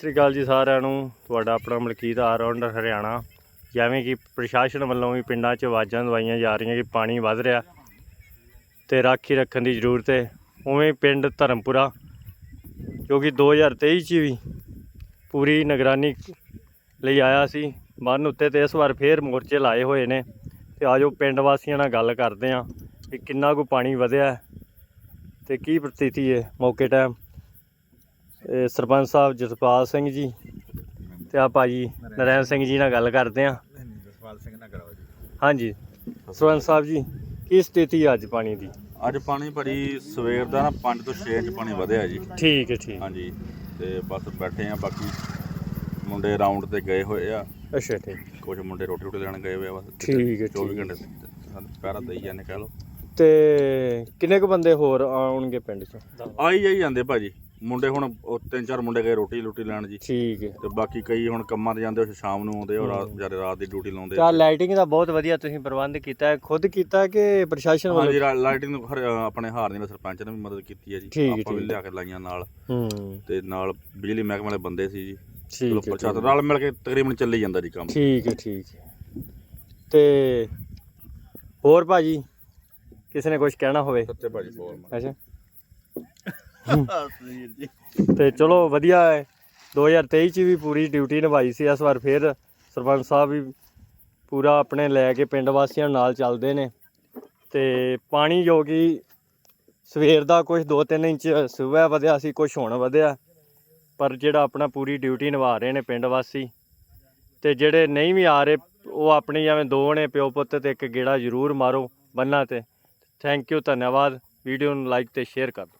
ਸਤਿ ਸ਼੍ਰੀ ਅਕਾਲ ਜੀ ਸਾਰਿਆਂ ਨੂੰ। ਤੁਹਾਡਾ ਆਪਣਾ ਮਲਕੀਤ ਆਲਰਾਊਂਡਰ ਹਰਿਆਣਾ। ਜਿਵੇਂ ਕਿ ਪ੍ਰਸ਼ਾਸਨ ਵੱਲੋਂ ਵੀ ਪਿੰਡਾਂ 'ਚ ਆਵਾਜ਼ਾਂ ਦਵਾਈਆਂ ਜਾ ਰਹੀਆਂ ਕਿ ਪਾਣੀ ਵੱਧ ਰਿਹਾ। ਤੇ ਰਾਖੀ ਰੱਖਣ ਦੀ ਜ਼ਰੂਰਤ ਹੈ। ਉਵੇਂ ਪਿੰਡ ਧਰਮਪੁਰਾ, ਜੋ ਕਿ 2023 'ਚ ਵੀ ਪੂਰੀ ਨਿਗਰਾਨੀ ਲਈ ਆਇਆ ਸੀ। ਬੰਨ ਉੱਤੇ ਤੇ ਇਸ ਵਾਰ ਫੇਰ ਮੋਰਚੇ ਲਾਏ ਹੋਏ ਨੇ। ਤੇ ਆਜੋ ਪਿੰਡ ਵਾਸੀਆਂ ਨਾਲ ਗੱਲ ਕਰਦੇ ਆਂ ਕਿ ਕਿੰਨਾ ਕੁ ਪਾਣੀ ਵਧਿਆ ਹੈ ਤੇ ਕੀ ਪ੍ਰਤੀਤੀ ਹੈ ਮੌਕੇ ਟਾਈਮ ਇਹ ਸਰਪੰਚ ਸਾਹਿਬ ਜਸਪਾਲ ਸਿੰਘ ਜੀ ਤੇ ਆ ਭਾਜੀ ਨਰੈਣ ਸਿੰਘ ਜੀ ਨਾਲ ਗੱਲ ਕਰਦੇ ਆਂ। ਜਸਪਾਲ ਸਿੰਘ ਨਾ ਕਰਾਓ ਜੀ। ਹਾਂਜੀ। ਸਰਪੰਚ ਸਾਹਿਬ ਜੀ ਕੀ ਸਥਿਤੀ ਅੱਜ ਪਾਣੀ ਦੀ? ਅੱਜ ਪਾਣੀ ਭਾਜੀ ਸਵੇਰ ਦਾ ਨਾ 5 ਤੋਂ 6 ਇੰਚ ਪਾਣੀ ਵਧਿਆ ਜੀ। ਠੀਕ ਹੈ ਠੀਕ। ਹਾਂਜੀ ਤੇ ਬਸ ਬੈਠੇ ਆ ਬਾਕੀ ਮੁੰਡੇ ਰਾਉਂਡ ਤੇ ਗਏ ਹੋਏ ਆ। ਅੱਛਾ ਠੀਕ। ਕੁਝ ਮੁੰਡੇ ਰੋਟੀ ਰੋਟੀ ਲੈਣ ਗਏ ਹੋਏ ਆ ਬਸ। ਠੀਕ ਹੈ 24 ਠੀਕ ਘੰਟੇ ਪਹਿਰਾ ਦੇਈ ਜਾਂਦੇ ਕਹਿ ਲਓ। ਤੇ ਕਿੰਨੇ ਕੁ ਬੰਦੇ ਹੋਰ ਆਉਣਗੇ ਪਿੰਡ ਚ? ਆਈ ਜਾਈ ਜਾਂਦੇ ਭਾਜੀ। ਮੁੰਡੇ ਹੁਣ ਉਹ ਤਿੰਨ ਚਾਰ ਮੁੰਡੇ ਗਏ ਰੋਟੀ ਲੁੱਟੀ ਲੈਣ ਜੀ। ਠੀਕ ਹੈ। ਤੇ ਬਾਕੀ ਕਈ ਹੁਣ ਕੰਮਾਂ ਤੇ ਜਾਂਦੇ ਉਹ ਸ਼ਾਮ ਨੂੰ ਆਉਂਦੇ ਰਾਤ ਵਿਚਾਰੇ ਰਾਤ ਦੀ ਡਿਊਟੀ ਲਾਉਂਦੇ। ਤਾਂ ਲਾਈਟਿੰਗ ਦਾ ਬਹੁਤ ਵਧੀਆ ਤੁਸੀਂ ਪ੍ਰਬੰਧ ਕੀਤਾ ਹੈ। ਖੁਦ ਕੀਤਾ ਕਿ ਪ੍ਰਸ਼ਾਸਨ ਵੱਲੋਂ? ਹਾਂਜੀ ਰਾ- ਲਾਈਟਿੰਗ ਨੂੰ ਆਪਣੇ ਹਾਰ ਦੇ ਸਰਪੰਚ ਨੇ ਵੀ ਮਦਦ ਕੀਤੀ ਹੈ ਜੀ। ਠੀਕ ਹੈ, ਆਪਾਂ ਵੀ। ਲਿਆ ਕੇ ਲਾਈਆਂ ਨਾਲ। ਹੂੰ। ਤੇ ਨਾਲ ਬਿਜਲੀ ਮਹਿਕਮੇ ਵਾਲੇ ਬੰਦੇ ਸੀ ਜੀ। ਠੀਕ ਹੈ ਪ੍ਰਸ਼ਾਸਨ ਨਾਲ ਮਿਲ ਕੇ ਤਕਰੀਬਨ ਚੱਲੀ ਜਾਂਦਾ ਜੀ ਕੰਮ। ਠੀਕ ਹੈ ਠੀਕ ਹੈ। ਤੇ ਹੋਰ ਭਾਜੀ ਕਿਸੇ ਨੇ ਕੁਝ ਕਹਿਣਾ ਹੋਵੇ? ਸੱਚੇ ਭਾਜੀ ਬੋਲ ਅੱਛਾ। ਤੇ ਚਲੋ ਵਧੀਆ ਹੈ। 2023 ਚ ਵੀ ਪੂਰੀ ਡਿਊਟੀ ਨਿਭਾਈ ਸੀ। ਇਸ ਵਾਰ ਫਿਰ ਸਰਪੰਚ ਸਾਹਿਬ ਵੀ ਪੂਰਾ ਆਪਣੇ ਲੈ ਕੇ ਪਿੰਡ ਵਾਸੀਆਂ ਨਾਲ ਚੱਲਦੇ ਨੇ। ਤੇ ਪਾਣੀ ਜੋ ਕਿ ਸਵੇਰ ਦਾ ਕੁਝ 2-3 ਇੰਚ ਸਵੇਰ ਵਧਿਆ ਸੀ ਕੁਝ ਹੁਣ ਵਧਿਆ। ਪਰ ਜਿਹੜਾ ਆਪਣਾ ਪੂਰੀ ਡਿਊਟੀ ਨਿਭਾ ਰਹੇ ਨੇ ਪਿੰਡ ਵਾਸੀ। ਤੇ ਜਿਹੜੇ ਨਹੀਂ ਵੀ ਆ ਰਹੇ, ਉਹ ਆਪਣੀ ਜਿਵੇਂ ਦੋ ਨੇ, ਪਿਓ ਪੁੱਤ ਤੇ ਇੱਕ ਗੇੜਾ ਜ਼ਰੂਰ ਮਾਰੋ ਬੰਨਾਂ ਤੇ। ਥੈਂਕ ਯੂ ਧੰਨਵਾਦ। ਵੀਡੀਓ ਨੂੰ ਲਾਈਕ ਤੇ ਸ਼ੇਅਰ ਕਰ ਦਿਓ।